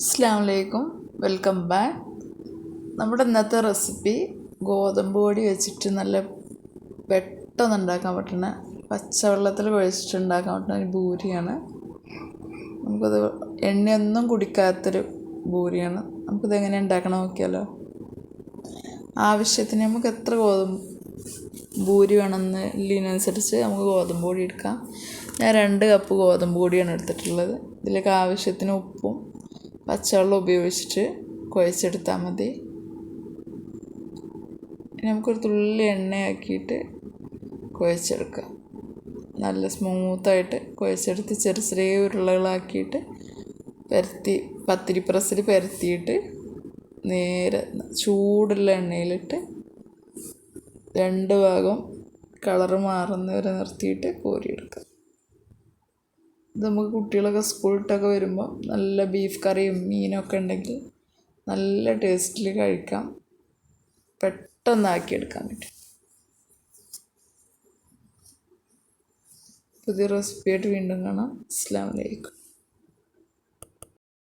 അസ്സാം വലൈക്കും welcome back. നമ്മുടെ ഇന്നത്തെ റെസിപ്പി ഗോതമ്പ് പൊടി വെച്ചിട്ട് നല്ല പെട്ടെന്ന് ഉണ്ടാക്കാൻ പറ്റുന്ന പച്ചവെള്ളത്തിൽ കുഴച്ചിട്ട് ഉണ്ടാക്കാൻ പറ്റുന്ന ഒരു ഭൂരിയാണ്. നമുക്കത് എണ്ണയൊന്നും കുടിക്കാത്തൊരു ഭൂരിയാണ്. നമുക്കിത് എങ്ങനെ ഉണ്ടാക്കണം നോക്കിയാലോ. ആവശ്യത്തിന് നമുക്ക് എത്ര ഗോതമ്പ് ഭൂരി വേണമെന്ന് ഇതിനനുസരിച്ച് നമുക്ക് ഗോതമ്പ് പൊടി എടുക്കാം. ഞാൻ രണ്ട് കപ്പ് ഗോതമ്പ് പൊടിയാണ് എടുത്തിട്ടുള്ളത്. ഇതിലേക്ക് ആവശ്യത്തിന് ഉപ്പും പച്ചവെള്ളം ഉപയോഗിച്ചിട്ട് കുഴച്ചെടുത്താൽ മതി. നമുക്കൊരു തുള്ളി എണ്ണയാക്കിയിട്ട് കുഴച്ചെടുക്കാം. നല്ല സ്മൂത്തായിട്ട് കുഴച്ചെടുത്ത് ചെറിയ ചെറിയ ഉരുളകളാക്കിയിട്ട് പരത്തി പത്തിരി പ്രസ്സിൽ പരത്തിയിട്ട് നേരെ ചൂടുള്ള എണ്ണയിലിട്ട് രണ്ട് ഭാഗം കളറ് മാറുന്നവരെ നിർത്തിയിട്ട് കോരിയെടുക്കുക ഇത് നമുക്ക് കുട്ടികളൊക്കെ സ്കൂളിട്ടൊക്കെ വരുമ്പോൾ നല്ല ബീഫ് കറിയും മീനൊക്കെ ഉണ്ടെങ്കിൽ നല്ല ടേസ്റ്റിൽ കഴിക്കാം. പെട്ടെന്ന് ആക്കിയെടുക്കാൻ പറ്റും. പുതിയ റെസിപ്പിയായിട്ട് വീണ്ടും കാണാം. അസ്സാം വലൈക്കും